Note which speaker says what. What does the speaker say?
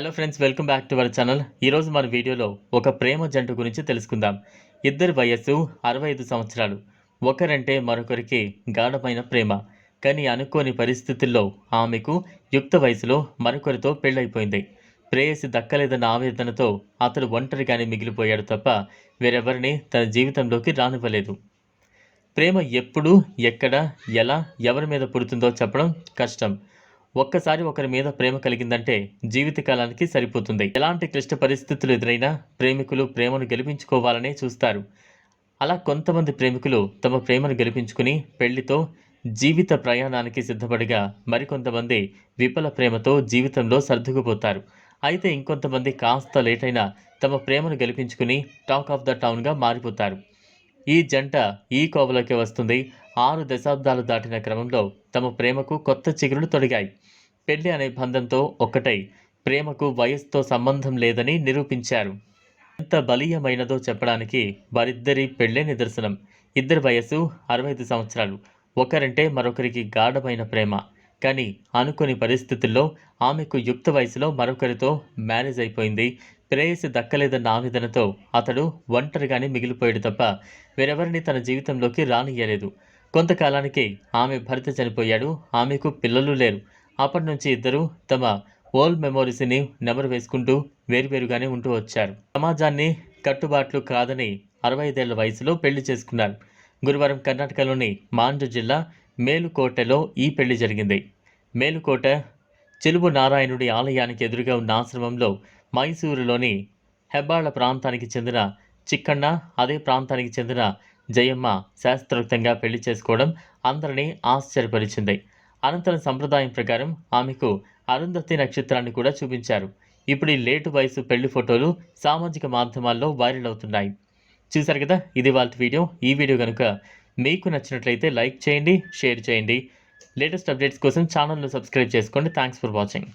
Speaker 1: Hello friends welcome back to our channel ఈరోజు మన వీడియోలో ఒక ప్రేమ జంట గురించి తెలుసుకుందాం. ఇద్దరి వయస్సు అరవై ఐదు సంవత్సరాలు. ఒకరంటే మరొకరికి గాఢమైన ప్రేమ. కానీ అనుకోని పరిస్థితుల్లో ఆమెకు యుక్త వయసులో మరొకరితో పెళ్ళైపోయింది. ప్రేయసి దక్కలేదన్న ఆవేదనతో అతడు ఒంటరిగానే మిగిలిపోయాడు తప్ప వేరెవరిని తన జీవితంలోకి రానివ్వలేదు. ప్రేమ ఎప్పుడు ఎక్కడ ఎలా ఎవరి మీద పుడుతుందో చెప్పడం కష్టం. ఒక్కసారి ఒకరి మీద ప్రేమ కలిగిందంటే జీవితకాలానికి సరిపోతుంది. ఎలాంటి క్లిష్ట పరిస్థితులు ఎదురైనా ప్రేమికులు ప్రేమను గెలిపించుకోవాలనే చూస్తారు. అలా కొంతమంది ప్రేమికులు తమ ప్రేమను గెలిపించుకుని పెళ్ళితో జీవిత ప్రయాణానికి సిద్ధపడిగా మరికొంతమంది విఫల ప్రేమతో జీవితంలో సర్దుకుపోతారు. అయితే ఇంకొంతమంది కాస్త లేట్ తమ ప్రేమను గెలిపించుకుని టాక్ ఆఫ్ ద టౌన్గా మారిపోతారు. ఈ జంట ఈ కోవలోకి వస్తుంది. ఆరు దశాబ్దాలు దాటిన క్రమంలో తమ ప్రేమకు కొత్త చిగురులు తొడిగాయి. పెళ్ళి అనే బంధంతో ఒక్కటై ప్రేమకు వయస్సుతో సంబంధం లేదని నిరూపించారు. ఎంత బలీయమైనదో చెప్పడానికి వారిద్దరి పెళ్ళే నిదర్శనం. ఇద్దరి వయస్సు అరవై ఐదు సంవత్సరాలు. ఒకరంటే మరొకరికి గాఢమైన ప్రేమ. కానీ అనుకోని పరిస్థితుల్లో ఆమెకు యుక్త వయసులో మరొకరితో మ్యారేజ్ అయిపోయింది. ప్రేయసి దక్కలేదన్న ఆవేదనతో అతడు ఒంటరిగానే మిగిలిపోయాడు తప్ప వేరెవరిని తన జీవితంలోకి రానియ్యలేదు. కొంతకాలానికి ఆమె భర్త చనిపోయాడు. ఆమెకు పిల్లలు లేరు. అప్పటి నుంచి ఇద్దరు తమ ఓల్డ్ మెమోరీస్ని నెమరు వేసుకుంటూ వేరువేరుగానే ఉంటూ వచ్చారు. సమాజాన్ని కట్టుబాట్లు కాదని అరవై ఐదేళ్ళ వయసులో పెళ్ళి చేసుకున్నారు. గురువారం కర్ణాటకలోని మాండ్య జిల్లా మేలుకోటలో ఈ పెళ్ళి జరిగింది. మేలుకోట చెలుబు నారాయణుడి ఆలయానికి ఎదురుగా ఉన్న ఆశ్రమంలో మైసూరులోని హెబ్బాళ్ళ ప్రాంతానికి చెందిన చిక్కన్న అదే ప్రాంతానికి చెందిన జయమ్మ శాస్త్రోక్తంగా పెళ్ళి చేసుకోవడం అందరినీ ఆశ్చర్యపరిచింది. అనంతరం సంప్రదాయం ప్రకారం ఆమెకు అరుంధతి నక్షత్రాన్ని కూడా చూపించారు. ఇప్పుడు ఈ లేటు వయసు పెళ్ళి ఫోటోలు సామాజిక మాధ్యమాల్లో వైరల్ అవుతున్నాయి. చూశారు కదా ఇది వాళ్ళ వీడియో. ఈ వీడియో కనుక మీకు నచ్చినట్లయితే లైక్ చేయండి షేర్ చేయండి. లేటెస్ట్ అప్డేట్స్ కోసం ఛానల్ను సబ్స్క్రైబ్ చేసుకోండి. Thanks for watching.